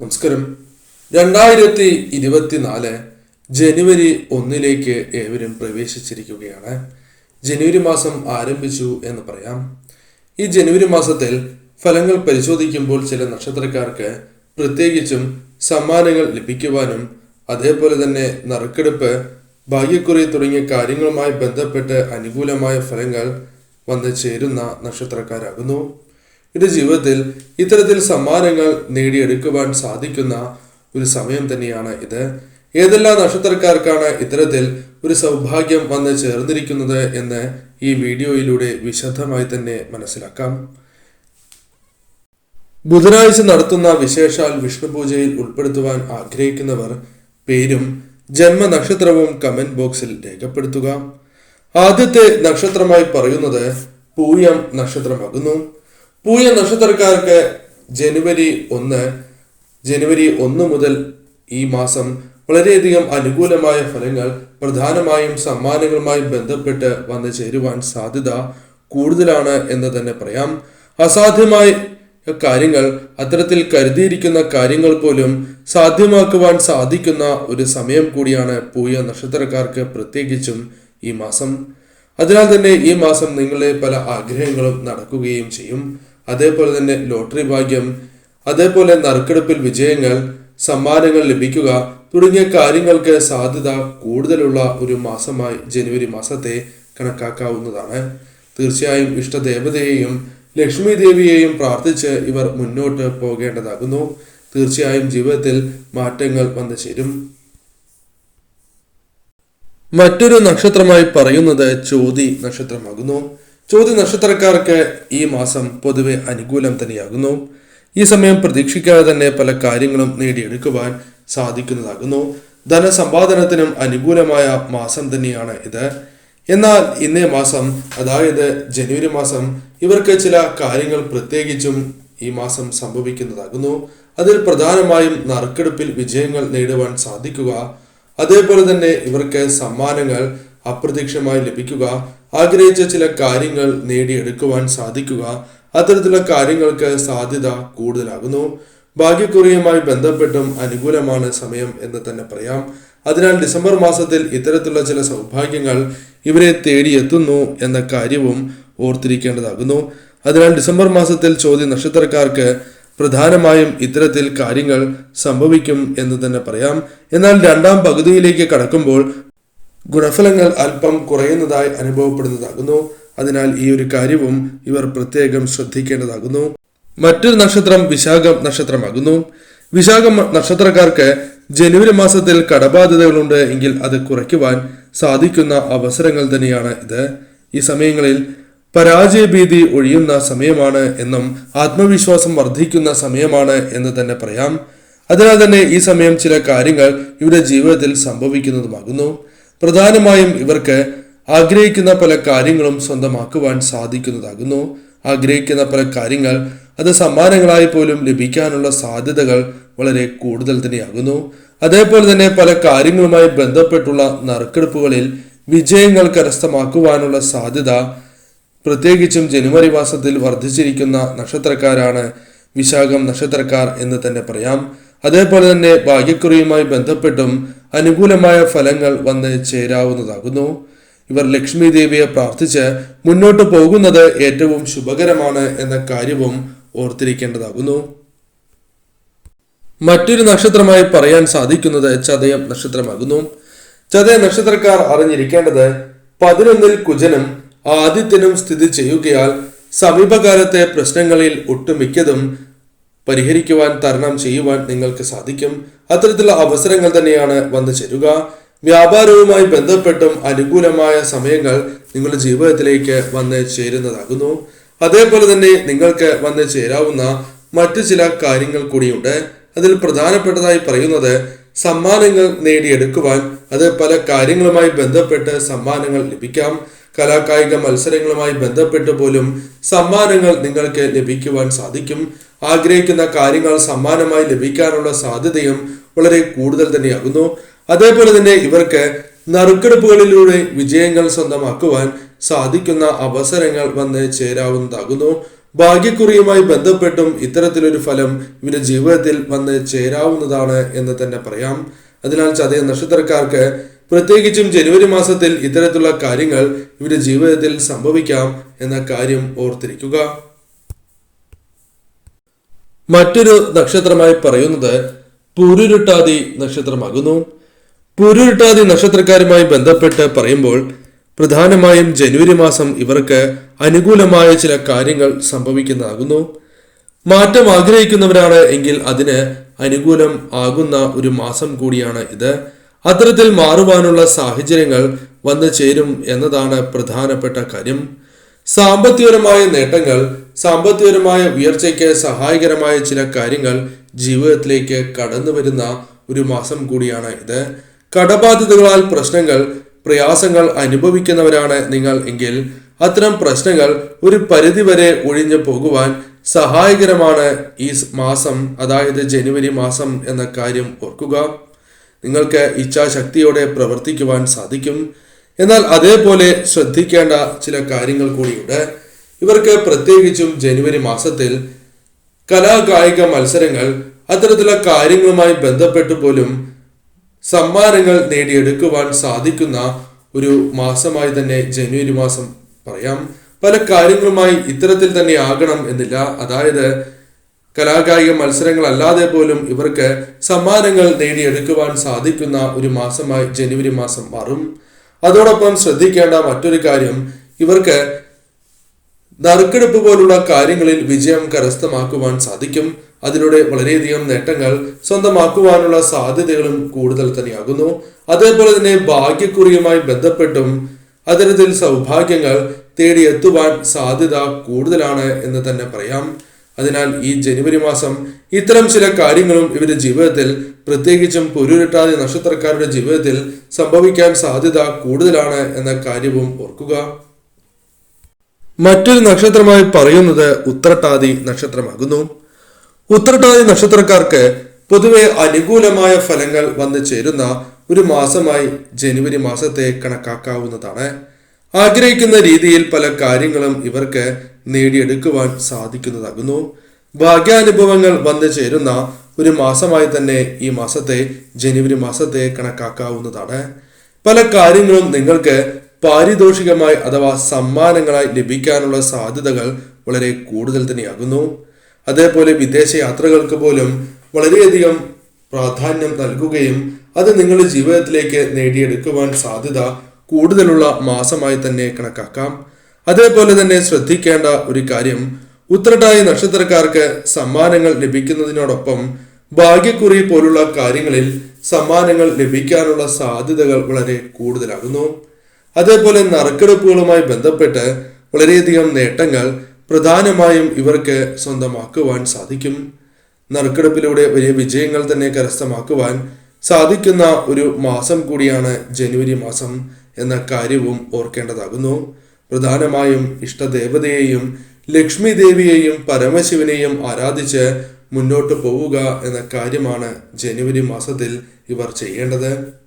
നമസ്കാരം. രണ്ടായിരത്തി ഇരുപത്തിനാല് ജനുവരി ഒന്നിലേക്ക് ഏവരും പ്രവേശിച്ചിരിക്കുകയാണ്. ജനുവരി മാസം ആരംഭിച്ചു എന്ന് പറയാം. ഈ ജനുവരി മാസത്തിൽ ഫലങ്ങൾ പരിശോധിക്കുമ്പോൾ ചില നക്ഷത്രക്കാർക്ക് പ്രത്യേകിച്ചും സമ്മാനങ്ങൾ ലഭിക്കുവാനും അതേപോലെ തന്നെ നറുക്കെടുപ്പ് ഭാഗ്യക്കുറി തുടങ്ങിയ കാര്യങ്ങളുമായി ബന്ധപ്പെട്ട് അനുകൂലമായ ഫലങ്ങൾ വന്നു ചേരുന്ന നക്ഷത്രക്കാരാകുന്നു. ഇത് ജീവിതത്തിൽ ഇത്തരത്തിൽ സമ്മാനങ്ങൾ നേടിയെടുക്കുവാൻ സാധിക്കുന്ന ഒരു സമയം തന്നെയാണ് ഇത്. ഏതെല്ലാം നക്ഷത്രക്കാർക്കാണ് ഇത്തരത്തിൽ ഒരു സൗഭാഗ്യം വന്ന് ചേർന്നിരിക്കുന്നത് എന്ന് ഈ വീഡിയോയിലൂടെ വിശദമായി തന്നെ മനസ്സിലാക്കാം. ബുധനാഴ്ച നടത്തുന്ന വിശേഷാൽ വിഷ്ണു പൂജയിൽ ഉൾപ്പെടുത്തുവാൻ ആഗ്രഹിക്കുന്നവർ പേരും ജന്മനക്ഷത്രവും കമന്റ് ബോക്സിൽ രേഖപ്പെടുത്തുക. ആദ്യത്തെ നക്ഷത്രമായി പറയുന്നത് പൂയം നക്ഷത്രമാകുന്നു. പൂയ നക്ഷത്രക്കാർക്ക് ജനുവരി ഒന്ന് ജനുവരി ഒന്ന് മുതൽ ഈ മാസം വളരെയധികം അനുകൂലമായ ഫലങ്ങൾ പ്രധാനമായും സമ്മാനങ്ങളുമായി ബന്ധപ്പെട്ട് വന്നു ചേരുവാൻ സാധ്യത കൂടുതലാണ് എന്ന് തന്നെ പറയാം. അസാധ്യമായ കാര്യങ്ങൾ അത്തരത്തിൽ കരുതിയിരിക്കുന്ന കാര്യങ്ങൾ പോലും സാധ്യമാക്കുവാൻ സാധിക്കുന്ന ഒരു സമയം കൂടിയാണ് പൂയ നക്ഷത്രക്കാർക്ക് പ്രത്യേകിച്ചും ഈ മാസം. അതിനാൽ തന്നെ ഈ മാസം നിങ്ങളുടെ പല ആഗ്രഹങ്ങളും നടക്കുകയും ചെയ്യും. അതേപോലെ തന്നെ ലോട്ടറി ഭാഗ്യം അതേപോലെ നറുക്കെടുപ്പിൽ വിജയങ്ങൾ സമ്മാനങ്ങൾ ലഭിക്കുക തുടങ്ങിയ കാര്യങ്ങൾക്ക് സാധ്യത കൂടുതലുള്ള ഒരു മാസമായി ജനുവരി മാസത്തെ കണക്കാക്കാവുന്നതാണ്. തീർച്ചയായും ഇഷ്ടദേവതയെയും ലക്ഷ്മി ദേവിയെയും പ്രാർത്ഥിച്ച് ഇവർ മുന്നോട്ട് പോകേണ്ടതാകുന്നു. തീർച്ചയായും ജീവിതത്തിൽ മാറ്റങ്ങൾ വന്നു ചേരും. മറ്റൊരു നക്ഷത്രമായി പറയുന്നത് ചോതി നക്ഷത്രമാകുന്നു. ചോതി നക്ഷത്രക്കാർക്ക് ഈ മാസം പൊതുവെ അനുകൂലം തന്നെയാകുന്നു. ഈ സമയം പ്രതീക്ഷിക്കാതെ തന്നെ പല കാര്യങ്ങളും നേടിയെടുക്കുവാൻ സാധിക്കുന്നതാകുന്നു. ധനസമ്പാദനത്തിനും അനുകൂലമായ മാസം തന്നെയാണ് ഇത്. എന്നാൽ ഇന്നേ മാസം അതായത് ജനുവരി മാസം ഇവർക്ക് ചില കാര്യങ്ങൾ പ്രത്യേകിച്ചും ഈ മാസം സംഭവിക്കുന്നതാകുന്നു. അതിൽ പ്രധാനമായും നറുക്കെടുപ്പിൽ വിജയങ്ങൾ നേടുവാൻ സാധിക്കുക അതേപോലെ തന്നെ ഇവർക്ക് സമ്മാനങ്ങൾ അപ്രതീക്ഷമായി ലഭിക്കുക ആഗ്രഹിച്ച ചില കാര്യങ്ങൾ നേടിയെടുക്കുവാൻ സാധിക്കുക. അത്തരത്തിലുള്ള കാര്യങ്ങൾക്ക് സാധ്യത കൂടുതലാകുന്നു. ഭാഗ്യക്കുറിയുമായി ബന്ധപ്പെട്ടും അനുകൂലമാണ് സമയം എന്ന് തന്നെ പറയാം. അതിനാൽ ഡിസംബർ മാസത്തിൽ ഇത്തരത്തിലുള്ള ചില സൗഭാഗ്യങ്ങൾ ഇവരെ തേടിയെത്തുന്നു എന്ന കാര്യവും ഓർത്തിരിക്കേണ്ടതാകുന്നു. അതിനാൽ ഡിസംബർ മാസത്തിൽ ചോദ്യ നക്ഷത്രക്കാർക്ക് പ്രധാനമായും ഇത്തരത്തിൽ കാര്യങ്ങൾ സംഭവിക്കും എന്ന് തന്നെ പറയാം. എന്നാൽ രണ്ടാം പകുതിയിലേക്ക് കടക്കുമ്പോൾ ഗുണഫലങ്ങൾ അല്പം കുറയുന്നതായി അനുഭവപ്പെടുന്നതാകുന്നു. അതിനാൽ ഈ ഒരു കാര്യവും ഇവർ പ്രത്യേകം ശ്രദ്ധിക്കേണ്ടതാകുന്നു. മറ്റൊരു നക്ഷത്രം വിശാഖം നക്ഷത്രമാകുന്നു. വിശാഖം നക്ഷത്രക്കാർക്ക് ജനുവരി മാസത്തിൽ കടബാധ്യതകളുണ്ട് എങ്കിൽ അത് കുറയ്ക്കുവാൻ സാധിക്കുന്ന അവസരങ്ങൾ തന്നെയാണ് ഇത്. ഈ സമയങ്ങളിൽ പരാജയഭീതി ഒഴിയുന്ന സമയമാണ് എന്നും ആത്മവിശ്വാസം വർദ്ധിക്കുന്ന സമയമാണ് എന്ന് തന്നെ പറയാം. അതിനാൽ തന്നെ ഈ സമയം ചില കാര്യങ്ങൾ ഇവരുടെ ജീവിതത്തിൽ സംഭവിക്കുന്നതുമാകുന്നു. പ്രധാനമായും ഇവർക്ക് ആഗ്രഹിക്കുന്ന പല കാര്യങ്ങളും സ്വന്തമാക്കുവാൻ സാധിക്കുന്നതാകുന്നു. ആഗ്രഹിക്കുന്ന പല കാര്യങ്ങൾ അത് സമ്മാനങ്ങളായി പോലും ലഭിക്കാനുള്ള സാധ്യതകൾ വളരെ കൂടുതൽ തന്നെയാകുന്നു. അതേപോലെ തന്നെ പല കാര്യങ്ങളുമായി ബന്ധപ്പെട്ടുള്ള നറുക്കെടുപ്പുകളിൽ വിജയങ്ങൾ കരസ്ഥമാക്കുവാനുള്ള സാധ്യത പ്രത്യേകിച്ചും ജനുവരി മാസത്തിൽ വർദ്ധിച്ചിരിക്കുന്ന നക്ഷത്രക്കാരാണ് വിശാഖം നക്ഷത്രക്കാർ എന്ന് തന്നെ പറയാം. അതേപോലെ തന്നെ ഭാഗ്യക്കുറിയുമായി ബന്ധപ്പെട്ടും അനുകൂലമായ ഫലങ്ങൾ വന്ന് ചേരാവുന്നതാകുന്നു. ഇവർ ലക്ഷ്മി ദേവിയെ പ്രാർത്ഥിച്ച് മുന്നോട്ട് പോകുന്നത് ഏറ്റവും ശുഭകരമാണ് എന്ന കാര്യവും ഓർത്തിരിക്കേണ്ടതാകുന്നു. മറ്റൊരു നക്ഷത്രമായി പറയാൻ സാധിക്കുന്നത് ചതയം നക്ഷത്രമാകുന്നു. ചതയ നക്ഷത്രക്കാർ അറിഞ്ഞിരിക്കേണ്ടത് പതിനൊന്നിൽ കുജനും ആദിത്യനും സ്ഥിതി ചെയ്യുകയാൽ സമീപകാലത്തെ പ്രശ്നങ്ങളിൽ ഒട്ടുമിക്കതും പരിഹരിക്കുവാൻ തരണം ചെയ്യുവാൻ നിങ്ങൾക്ക് സാധിക്കും. അത്തരത്തിലുള്ള അവസരങ്ങൾ തന്നെയാണ് വന്നു ചേരുക. വ്യാപാരവുമായി ബന്ധപ്പെട്ടും അനുകൂലമായ സമയങ്ങൾ നിങ്ങളുടെ ജീവിതത്തിലേക്ക് വന്ന് ചേരുന്നതാകുന്നു. അതേപോലെ തന്നെ നിങ്ങൾക്ക് വന്ന് ചേരാവുന്ന മറ്റു ചില കാര്യങ്ങൾ കൂടിയുണ്ട്. അതിൽ പ്രധാനപ്പെട്ടതായി പറയുന്നത് സമ്മാനങ്ങൾ നേടിയെടുക്കുവാൻ അത് പല കാര്യങ്ങളുമായി ബന്ധപ്പെട്ട് സമ്മാനങ്ങൾ ലഭിക്കാം. കലാകായിക മത്സരങ്ങളുമായി ബന്ധപ്പെട്ട് പോലും സമ്മാനങ്ങൾ നിങ്ങൾക്ക് ലഭിക്കുവാൻ സാധിക്കും. ആഗ്രഹിക്കുന്ന കാര്യങ്ങൾ സമ്മാനമായി ലഭിക്കാനുള്ള സാധ്യതയും വളരെ കൂടുതൽ തന്നെയാകുന്നു. അതേപോലെ തന്നെ ഇവർക്ക് നറുക്കെടുപ്പുകളിലൂടെ വിജയങ്ങൾ സ്വന്തമാക്കുവാൻ സാധിക്കുന്ന അവസരങ്ങൾ വന്ന് ചേരാവുന്നതാകുന്നു. ഭാഗ്യക്കുറിയുമായി ബന്ധപ്പെട്ടും ഇത്തരത്തിലൊരു ഫലം ഇവരുടെ ജീവിതത്തിൽ വന്ന് ചേരാവുന്നതാണ് എന്ന് തന്നെ പറയാം. അതിനാൽ ചതയ നക്ഷത്രക്കാർക്ക് പ്രത്യേകിച്ചും ജനുവരി മാസത്തിൽ ഇത്തരത്തിലുള്ള കാര്യങ്ങൾ ഇവരുടെ ജീവിതത്തിൽ സംഭവിക്കാം എന്ന കാര്യം ഓർത്തിരിക്കുക. മറ്റൊരു നക്ഷത്രമായി പറയുന്നത് പുരുരുട്ടാതി നക്ഷത്രമാകുന്നു. പുരുരുട്ടാതി നക്ഷത്രക്കാരുമായി ബന്ധപ്പെട്ട് പറയുമ്പോൾ പ്രധാനമായും ജനുവരി മാസം ഇവർക്ക് അനുകൂലമായ ചില കാര്യങ്ങൾ സംഭവിക്കുന്നതാകുന്നു. മാറ്റം ആഗ്രഹിക്കുന്നവരാണ് എങ്കിൽ അതിന് അനുകൂലം ആകുന്ന ഒരു മാസം കൂടിയാണ് ഇത്. അത്തരത്തിൽ മാറുവാനുള്ള സാഹചര്യങ്ങൾ വന്നു ചേരും എന്നതാണ് പ്രധാനപ്പെട്ട കാര്യം. സാമ്പത്തികപരമായ നേട്ടങ്ങൾ സാമ്പത്തികപരമായ ഉയർച്ചയ്ക്ക് സഹായകരമായ ചില കാര്യങ്ങൾ ജീവിതത്തിലേക്ക് കടന്നു വരുന്ന ഒരു മാസം കൂടിയാണ് ഇത്. കടബാധ്യതകളാൽ പ്രശ്നങ്ങൾ പ്രയാസങ്ങൾ അനുഭവിക്കുന്നവരാണ് നിങ്ങൾ എങ്കിൽ അത്തരം പ്രശ്നങ്ങൾ ഒരു പരിധിവരെ ഒഴിഞ്ഞു പോകുവാൻ സഹായകരമാണ് ഈ മാസം അതായത് ജനുവരി മാസം എന്ന കാര്യം ഓർക്കുക. നിങ്ങൾക്ക് ഇച്ഛാശക്തിയോടെ പ്രവർത്തിക്കുവാൻ സാധിക്കും. എന്നാൽ അതേപോലെ ശ്രദ്ധിക്കേണ്ട ചില കാര്യങ്ങൾ കൂടിയുണ്ട്. ഇവർക്ക് പ്രത്യേകിച്ചും ജനുവരി മാസത്തിൽ കലാകായിക മത്സരങ്ങൾ അത്തരത്തിലുള്ള കാര്യങ്ങളുമായി ബന്ധപ്പെട്ട് പോലും സമ്മാനങ്ങൾ നേടിയെടുക്കുവാൻ സാധിക്കുന്ന ഒരു മാസമായി തന്നെ ജനുവരി മാസം പറയാം. പല കാര്യങ്ങളുമായി ഇത്തരത്തിൽ തന്നെ ആകണം എന്നില്ല. അതായത് കലാകായിക മത്സരങ്ങൾ അല്ലാതെ പോലും ഇവർക്ക് സമ്മാനങ്ങൾ നേടിയെടുക്കുവാൻ സാധിക്കുന്ന ഒരു മാസമായി ജനുവരി മാസം മാറും. അതോടൊപ്പം ശ്രദ്ധിക്കേണ്ട മറ്റൊരു കാര്യം ഇവർക്ക് നറുക്കെടുപ്പ് പോലുള്ള കാര്യങ്ങളിൽ വിജയം കരസ്ഥമാക്കുവാൻ സാധിക്കും. അതിലൂടെ വളരെയധികം നേട്ടങ്ങൾ സ്വന്തമാക്കുവാനുള്ള സാധ്യതകളും കൂടുതൽ തന്നെയാകുന്നു. അതേപോലെ തന്നെ ഭാഗ്യക്കുറിയുമായി ബന്ധപ്പെട്ടും അത്തരത്തിൽ സൗഭാഗ്യങ്ങൾ തേടിയെത്തുവാൻ സാധ്യത കൂടുതലാണ് എന്ന് തന്നെ പറയാം. അതിനാൽ ഈ ജനുവരി മാസം ഇത്തരം ചില കാര്യങ്ങളും ഇവരുടെ ജീവിതത്തിൽ പ്രത്യേകിച്ചും പൊരുരട്ടാതി നക്ഷത്രക്കാരുടെ ജീവിതത്തിൽ സംഭവിക്കാൻ സാധ്യത കൂടുതലാണ് എന്ന കാര്യവും ഓർക്കുക. മറ്റൊരു നക്ഷത്രമായി പറയുന്നത് ഉത്രട്ടാതി നക്ഷത്രമാകുന്നു. ഉത്രട്ടാതി നക്ഷത്രക്കാർക്ക് പൊതുവെ അനുകൂലമായ ഫലങ്ങൾ വന്നു ചേരുന്ന ഒരു മാസമായി ജനുവരി മാസത്തെ കണക്കാക്കാവുന്നതാണ്. ആഗ്രഹിക്കുന്ന രീതിയിൽ പല കാര്യങ്ങളും ഇവർക്ക് നേടിയെടുക്കുവാൻ സാധിക്കുന്നതാകുന്നു. ഭാഗ്യാനുഭവങ്ങൾ വന്നു ചേരുന്ന ഒരു മാസമായി തന്നെ ഈ മാസത്തെ ജനുവരി മാസത്തെ കണക്കാക്കാവുന്നതാണ്. പല കാര്യങ്ങളും നിങ്ങൾക്ക് പാരിതോഷികമായി അഥവാ സമ്മാനങ്ങളായി ലഭിക്കാനുള്ള സാധ്യതകൾ വളരെ കൂടുതൽ തന്നെയാകുന്നു. അതേപോലെ വിദേശ യാത്രകൾക്ക് പോലും വളരെയധികം പ്രാധാന്യം നൽകുകയും അത് നിങ്ങളുടെ ജീവിതത്തിലേക്ക് നേടിയെടുക്കുവാൻ സാധ്യത കൂടുതലുള്ള മാസമായി തന്നെ കണക്കാക്കാം. അതേപോലെ തന്നെ ശ്രദ്ധിക്കേണ്ട ഒരു കാര്യം ഉത്രട്ടായി നക്ഷത്രക്കാർക്ക് സമ്മാനങ്ങൾ ലഭിക്കുന്നതിനോടൊപ്പം ഭാഗ്യക്കുറി പോലുള്ള കാര്യങ്ങളിൽ സമ്മാനങ്ങൾ ലഭിക്കാനുള്ള സാധ്യതകൾ വളരെ കൂടുതലാകുന്നു. അതേപോലെ നറുക്കെടുപ്പുകളുമായി ബന്ധപ്പെട്ട് വളരെയധികം നേട്ടങ്ങൾ പ്രധാനമായും ഇവർക്ക് സ്വന്തമാക്കുവാൻ സാധിക്കും. നറുക്കെടുപ്പിലൂടെ വലിയ വിജയങ്ങൾ തന്നെ കരസ്ഥമാക്കുവാൻ സാധിക്കുന്ന ഒരു മാസം കൂടിയാണ് ജനുവരി മാസം എന്ന കാര്യവും ഓർക്കേണ്ടതാകുന്നു. പ്രധാനമായും ഇഷ്ടദേവതയെയും ലക്ഷ്മി ദേവിയെയും പരമശിവനെയും ആരാധിച്ച് മുന്നോട്ട് പോവുക എന്ന കാര്യമാണ് ജനുവരി മാസത്തിൽ ഇവർ ചെയ്യേണ്ടത്.